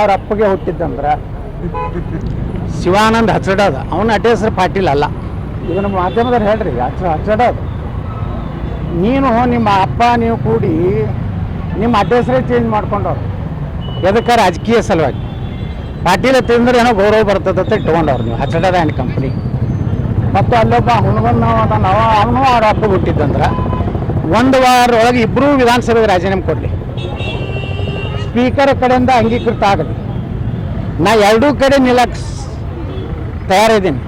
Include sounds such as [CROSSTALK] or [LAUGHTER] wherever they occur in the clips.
ಅವ್ರ ಅಪ್ಪಗೆ ಹುಟ್ಟಿದ್ದಂದ್ರ? ಶಿವಾನಂದ್ ಹಚ್ಚಡದ ಅವನ ಅಡ್ಡ ಹೆಸರು ಪಾಟೀಲ್ ಅಲ್ಲ. ಇದನ್ನ ಮಾಧ್ಯಮದವ್ರು ಹೇಳ್ರಿ ಹಚ್ಚ ಹಚ್ಚಡದು ನೀನು ನಿಮ್ಮ ಅಪ್ಪ ನೀವು ಕೂಡಿ ನಿಮ್ಮ ಅಡ್ಡ ಹೆಸರೇ ಚೇಂಜ್ ಮಾಡ್ಕೊಂಡವ್ರು. ಎದಕ್ಕೆ ರಾಜಕೀಯ ಸಲುವಾಗಿ? ಪಾಟೀಲ್ ತಿಂದ್ರೆ ಏನೋ ಗೌರವ ಬರ್ತದೆ ಅಂತ ಇಟ್ಕೊಂಡವ್ರು ನೀವು ಹಚ್ಚಡದ ಆ್ಯಂಡ್ ಕಂಪ್ನಿ ಮತ್ತು ಅಲ್ಲೊಬ್ಬ ಅವ ಅವನು ಅವ್ರ ಅಪ್ಪ ಹುಟ್ಟಿದ್ದಂದ್ರೆ? ಒಂದು ವಾರ ಒಳಗೆ ಇಬ್ಬರೂ ವಿಧಾನಸಭೆಗೆ ರಾಜೀನಾಮೆ ಕೊಡಲಿ. ಸ್ಪೀಕರ್ ಕಡೆಯಿಂದ ಅಂಗೀಕೃತ ಆಗಲಿ. ನಾ ಎರಡೂ ಕಡೆ ನಿಲ್ಲಕ್ಕೆ ತಯಾರಿದ್ದೀನಿ.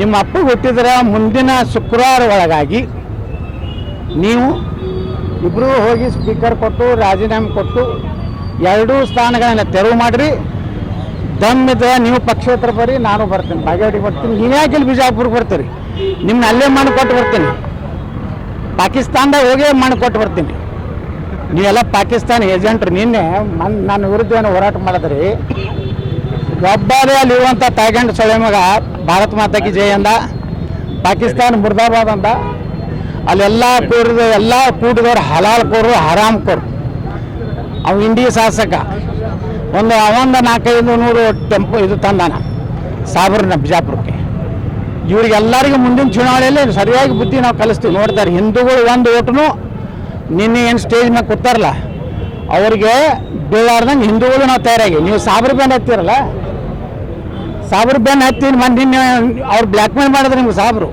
ನಿಮ್ಮ ಅಪ್ಪ ಹುಟ್ಟಿದ್ರೆ ಮುಂದಿನ ಶುಕ್ರವಾರ ಒಳಗಾಗಿ ನೀವು ಇಬ್ಬರೂ ಹೋಗಿ ಸ್ಪೀಕರ್ ಕೊಟ್ಟು, ರಾಜೀನಾಮೆ ಕೊಟ್ಟು, ಎರಡೂ ಸ್ಥಾನಗಳನ್ನು ತೆರವು ಮಾಡಿರಿ. ದಮ್ಮಿದ ನೀವು ಪಕ್ಷೇತರ ಬರ್ರಿ ನಾನು ಬರ್ತೀನಿ. ಬಾಗೇವಾಡಿಗೆ ಬರ್ತೀನಿ. ಯಾಕೆ ಇಲ್ಲಿ ಬಿಜಾಪುರಕ್ಕೆ ಬರ್ತೀರಿ? ನಿಮ್ಮನ್ನ ಅಲ್ಲೇ ಮಾಡಿಕೊಟ್ಟು ಬರ್ತೀನಿ. ಪಾಕಿಸ್ತಾನದಾಗ ಹೋಗಿ ಮಾಡಿಕೊಟ್ಟು ಬರ್ತೀನಿ. ನೀವೆಲ್ಲ ಪಾಕಿಸ್ತಾನ ಏಜೆಂಟ್ರು ನಿನ್ನೆ ಮನ್ ನನ್ನ ವಿರುದ್ಧ ಏನು ಹೋರಾಟ ಮಾಡಿದ್ರಿ. ಒಬ್ಬರೇ ಅಲ್ಲಿ ಇರುವಂಥ ತಾಯ್ಗಂಡು ಸೊಳೆ ಮಗ ಭಾರತ್ ಮಾತಾಕಿ ಜಯ ಅಂದ, ಪಾಕಿಸ್ತಾನ ಮುರ್ದಾಬಾದ್ ಅಂದ. ಅಲ್ಲೆಲ್ಲ ಕೂಡಿದ ಎಲ್ಲ ಕೂಡಿದವ್ರು ಹಲಾಲ್ ಕೋರು, ಹರಾಮ್ ಕೋರು. ಅವ ಇಂಡಿ ಶಾಸಕ. ಒಂದು ಅವಂದ ನಾಲ್ಕೈದು ನೂರು ಟೆಂಪೋ ಇದು ತಂದಾನ ಸಾಬ್ರನ್ನ ಬಿಜಾಪುರಕ್ಕೆ. ಇವ್ರಿಗೆಲ್ಲರಿಗೂ ಮುಂದಿನ ಚುನಾವಣೆಯಲ್ಲಿ ಸರಿಯಾಗಿ ಬುದ್ಧಿ ನಾವು ಕಲಿಸ್ತೀವಿ. ನೋಡ್ತಾರೆ, ಹಿಂದೂಗಳು ಒಂದು ಓಟನು ನಿನ್ನೆ ಏನು ಸ್ಟೇಜ್ ಮೇಲೆ ಕೂತಾರಲ್ಲ, ಅವ್ರಿಗೆ ಬೀಳಾರ್ದಂಗೆ ಹಿಂದೂಗಳು ನಾವು ತಯಾರಾಗಿ ನೀವು ಸಾಬ್ರ ಬೆನ್ ಹತ್ತಿರಲ್ಲ? ಸಾಬ್ರ ಬೆನ್ ಹತ್ತಿ ಮಂದಿ ನಿನ್ನೆ ಅವ್ರು ಬ್ಲ್ಯಾಕ್ ಮೇಲ್ ಮಾಡಿದ್ರೆ ನಿಮ್ಗೆ ಸಾಬ್ರು.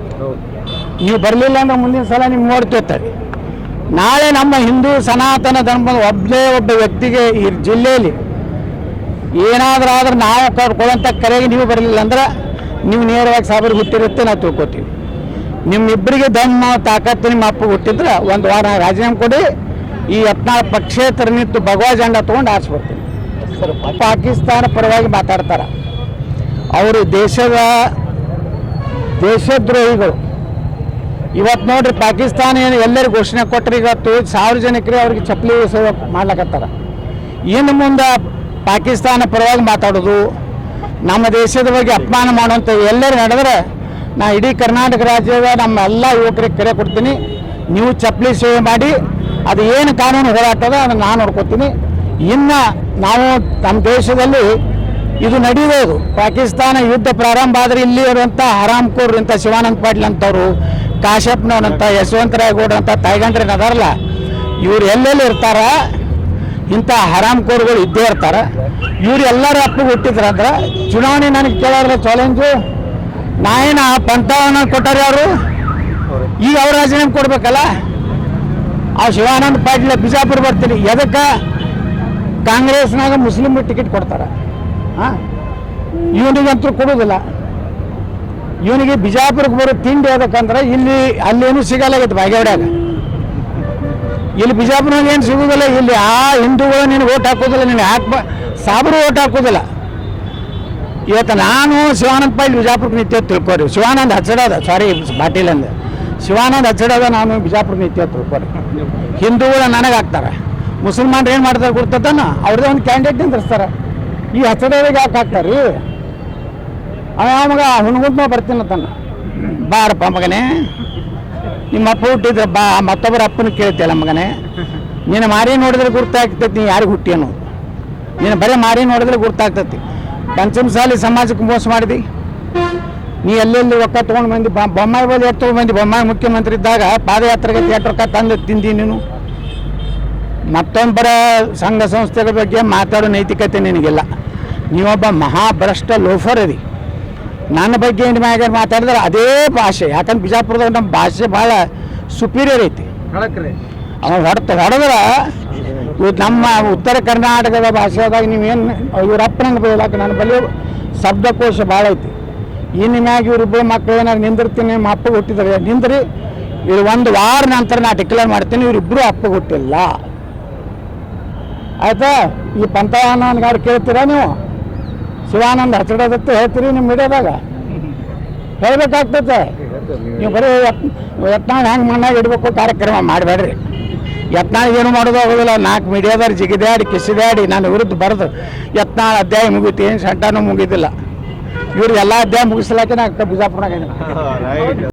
ನೀವು ಬರಲಿಲ್ಲ ಅಂದ್ರೆ ಮುಂದಿನ ಸಲ ನಿಮ್ಗೆ ನೋಡ್ತಿರ್ತಾರೆ ನಾಳೆ ನಮ್ಮ ಹಿಂದೂ ಸನಾತನ ಧರ್ಮದ ಒಬ್ಬನೇ ಒಬ್ಬ ವ್ಯಕ್ತಿಗೆ ಈ ಜಿಲ್ಲೆಯಲ್ಲಿ ಏನಾದರೂ ಆದ್ರೆ ನಾವು ಕೊಡುವಂಥ ಕರೆಗೆ ನೀವು ಬರಲಿಲ್ಲ ಅಂದ್ರೆ ನೀವು ನೇರವಾಗಿ ಸಾಬ್ರಿಗೆ ಹುಟ್ಟಿರುತ್ತೆ ನಾವು ತಿಳ್ಕೊತೀವಿ. ನಿಮ್ಮಿಬ್ಬರಿಗೆ ದಮ್ಮ ತಾಕತ್ತು ನಿಮ್ಮ ಅಪ್ಪ ಹುಟ್ಟಿದ್ರೆ ಒಂದು ವಾರ ರಾಜೀನಾಮೆ ಕೊಡಿ. ಈ ಅಪ್ನಾ ಪಕ್ಷೇತರ ನಿಂತು ಭಗವಾ ಜಂಡ ತೊಗೊಂಡು ಆರಿಸ್ಬಿಡ್ತೀನಿ. ಪಾಕಿಸ್ತಾನ ಪರವಾಗಿ ಮಾತಾಡ್ತಾರೆ. ಅವರು ದೇಶದ ದೇಶದ್ರೋಹಿಗಳು. ಇವತ್ತು ನೋಡ್ರಿ ಪಾಕಿಸ್ತಾನ ಏನು ಎಲ್ಲರಿಗೂ ಘೋಷಣೆ ಕೊಟ್ಟರೆ ಇವತ್ತು ಜನಕ್ಕೆ ಅವ್ರಿಗೆ ಚಪ್ಪಲಿ ಮಾಡ್ಲಕತ್ತಾರ. ಇನ್ನು ಮುಂದೆ ಪಾಕಿಸ್ತಾನ ಪರವಾಗಿ ಮಾತಾಡೋದು, ನಮ್ಮ ದೇಶದ ಬಗ್ಗೆ ಅಪಮಾನ ಮಾಡುವಂಥ ಎಲ್ಲರೂ ನಡೆದ್ರೆ ನಾ ಇಡೀ ಕರ್ನಾಟಕ ರಾಜ್ಯದ ನಮ್ಮ ಎಲ್ಲ ಯುವಕರಿಗೆ ಕರೆ ಕೊಡ್ತೀನಿ. ನೀವು ಚಪ್ಪಲಿ ಸೇವೆ ಮಾಡಿ, ಅದು ಏನು ಕಾನೂನು ಹೋರಾಟ ಅದ ಅದನ್ನು ನಾನು ನೋಡ್ಕೊತೀನಿ. ಇನ್ನು ನಾವು ನಮ್ಮ ದೇಶದಲ್ಲಿ ಇದು ನಡೆಯೋದು ಪಾಕಿಸ್ತಾನ ಯುದ್ಧ ಪ್ರಾರಂಭ ಆದರೆ ಇಲ್ಲಿ ಇರುವಂಥ ಹರಾಮ್ಕೋರ್ ಇಂಥ ಶಿವಾನಂದ ಪಾಟೀಲ್ ಅಂತವ್ರು ಕಾಶ್ಯಪ್ನವನಂತ ಯಶವಂತರಾಯಗೌಡ ಅಂತ ತಾಯ್ಗಂಡ್ರೇನು ಅದಾರಲ್ಲ ಇವ್ರು ಎಲ್ಲೆಲ್ಲಿ ಇರ್ತಾರ? ಇಂಥ ಹರಾಮ್ಕೋರ್ಗಳು ಇದ್ದೇ ಇರ್ತಾರೆ. ಇವ್ರು ಎಲ್ಲರೂ ಅಪ್ಪಿಗೆ ಹುಟ್ಟಿದ್ರಂದ್ರೆ, ಚುನಾವಣೆ ನನಗೆ ಕೇಳೋದ್ರ ಚಾಲೆಂಜು ನಾ ಏನು ಪಂಥವನ್ನ ಕೊಟ್ಟಾರೆ ಅವರು ಈಗ ಅವ್ರ ರಾಜೀನಾಮೆ ಕೊಡ್ಬೇಕಲ್ಲ? ಆ ಶಿವಾನಂದ ಪಾಟೀಲ್ ಬಿಜಾಪುರ ಬರ್ತೀನಿ. ಎದಕ್ಕೆ? ಕಾಂಗ್ರೆಸ್ನಾಗ ಮುಸ್ಲಿಮ್ ಟಿಕೆಟ್ ಕೊಡ್ತಾರೆ. ಹಾಂ ಇವನಿಗಂತೂ ಕೊಡೋದಿಲ್ಲ. ಇವನಿಗೆ ಬಿಜಾಪುರಕ್ಕೆ ಬರೋ ತಿಂಡಿ ಅದಕ್ಕಂದ್ರೆ ಇಲ್ಲಿ ಅಲ್ಲೇನು ಸಿಗಲ್ಲಾಗೈತೆ ಬಾಗೇವಾಡ್ಯಾಗ. ಇಲ್ಲಿ ಬಿಜಾಪುರನಾಗ ಏನು ಸಿಗೋದಿಲ್ಲ. ಇಲ್ಲಿ ಆ ಹಿಂದೂಗಳು ನೀನು ಓಟ್ ಹಾಕೋದಿಲ್ಲ. ನೀನು ಹಾಕ್ಬ ಸಾಬರು ಓಟ್ ಹಾಕೋದಿಲ್ಲ. ಇವತ್ತು ನಾನು ಶಿವಾನಂದ ಪೈಲ್ ಬಿಜಾಪುರಕ್ಕೆ ನಿತ್ಯ ತಿಳ್ಕೊರಿ ಶಿವಾನಂದ ಹಚ್ಚಡದ ಸಾರಿ ಪಾಟೀಲ್ ಅಂದೆ. ಶಿವಾನಂದ ಹಚ್ಚಡದ ನಾನು ಬಿಜಾಪುರ ನಿತ್ಯ ತಿಳ್ಕೊರಿ ಹಿಂದೂಗಳು ನನಗೆ ಹಾಕ್ತಾರೆ. ಮುಸಲ್ಮಾನ್ರು ಏನು ಮಾಡ್ತಾರೆ ಗೊತ್ತತನ ಅವ್ರದ್ದೇ ಒಂದು ಕ್ಯಾಂಡಿಡೇಟ್ ನಿಂದಿರ್ತಾರೆ ಈ ಹಚ್ಚಡದಾಗ ಯಾಕೆ ಹಾಕ್ತಾರೆ? ಅವ ಮಗ ಹುಣ್ಗುಂತ ಬರ್ತೀನಿ ತನ್ನ ಬಾರಪ್ಪ ಮಗನೇ. ನಿಮ್ಮ ಅಪ್ಪ ಹುಟ್ಟಿದ್ರೆ ಬಾ, ಮತ್ತೊಬ್ಬರ ಅಪ್ಪನ ಕೇಳ್ತಿಯಲ್ಲ ಮಗನೇ. ನೀನು ಮಾರಿ ನೋಡಿದ್ರೆ ಗುರ್ತಾಗ್ತೈತಿ, ನೀ ಯಾರಿಗೆ ಹುಟ್ಟಿ ಅನ್ನೋದು ನೀನು ಬರೀ ಮಾರಿ ನೋಡಿದ್ರೆ ಗುರ್ತಾಗ್ತೈತಿ. ಪಂಚಮಸಾಲಿ ಸಮಾಜಕ್ಕೆ ಮೋಸ ಮಾಡಿದಿ? ನೀ ಎಲ್ಲೆಲ್ಲಿ ರೊಕ್ಕ ತೊಗೊಂಡು ಬಂದು? ಬೊಮ್ಮಾಯಿ ಬಳಿ ಎಷ್ಟು ತೊಗೊಂಡು ಬಂದು? ಬೊಮ್ಮಾಯಿ ಮುಖ್ಯಮಂತ್ರಿ ಇದ್ದಾಗ ಪಾದಯಾತ್ರೆಗೆ ರೊಕ್ಕ ತಂದು ತಿಂದಿ ನೀನು. ಮತ್ತೊಬ್ಬರ ಸಂಘ ಸಂಸ್ಥೆಗಳ ಬಗ್ಗೆ ಮಾತಾಡೋ ನೈತಿಕತೆ ನಿನಗಿಲ್ಲ. ನೀವೊಬ್ಬ ಮಹಾಭ್ರಷ್ಟ ಲೋಫರ್ ಅದಿ ನನ್ನ ಬಗ್ಗೆ ಏನು ಮ್ಯಾಗ ಮಾತಾಡಿದ್ರೆ ಅದೇ ಭಾಷೆ. ಯಾಕಂದ್ರೆ ಬಿಜಾಪುರದಾಗ ನಮ್ಮ ಭಾಷೆ ಭಾಳ ಸುಪೀರಿಯರ್ ಐತಿ. ಹೊಡೆತ ಹೊಡೆದ್ರೆ ಇವತ್ತು ನಮ್ಮ ಉತ್ತರ ಕರ್ನಾಟಕದ ಭಾಷೆದಾಗ ನೀವೇನು ಇವ್ರಪ್ಪನಂಗೆ ಬೈಲಾಕ ನನ್ನ ಬಳಿ ಶಬ್ದಕೋಶ ಭಾಳ ಐತಿ. ಇನ್ನು ಮ್ಯಾಗ ಇವ್ರಿಬ್ಬರು ಮಕ್ಕಳು ಏನಾರು ನಿಂದಿರ್ತೀನಿ, ನಿಮ್ಮ ಅಪ್ಪಗೆ ಹುಟ್ಟಿದ್ರೆ ನಿಂದ್ರಿ. ಇವ್ರು ಒಂದು ವಾರ ನಂತರ ನಾ ಡಿಕ್ಲೇರ್ ಮಾಡ್ತೀನಿ ಇವರಿಬ್ಬರು ಅಪ್ಪಗೆ ಹುಟ್ಟಿಲ್ಲ. ಆಯ್ತಾ? ಈ ಪಂಥವನ್ನ ಗಾಡಿ ಕೇಳ್ತೀರಾ ನೀವು? ಶಿವಾನಂದ ಹಚ್ಚಡದತ್ತೆ ಹೇಳ್ತೀರಿ ನಿಮ್ಮ ಮೀಡಿಯಾದಾಗ? ಹೇಳ್ಬೇಕಾಗ್ತೈತೆ. ನೀವು ಬರೀ ಯತ್ನ ಹೆಂಗೆ ಮಣ್ಣಾಗ ಇಡಬೇಕು, ಕಾರ್ಯಕ್ರಮ ಮಾಡಬೇಡ್ರಿ. ಯತ್ನಾಳ್ ಏನು ಮಾಡೋದು ಆಗೋದಿಲ್ಲ. ನಾಲ್ಕು ಮೀಡಿಯಾದವ್ರು ಜಿಗಿದಾಡಿ, ಕಿಸಿದಾಡಿ, ನಾನು ವಿರುದ್ಧ ಬರೆದು ಯತ್ನಾಳ್ ಅಧ್ಯಾಯ ಮುಗೀತು, ಏನು ಸಂಟಾನು ಮುಗಿದಿಲ್ಲ. ಇವ್ರಿಗೆಲ್ಲ ಅಧ್ಯಾಯ ಮುಗಿಸ್ಲಾಕೆ ನಾ ಇದೀನಿ. [LAUGHS]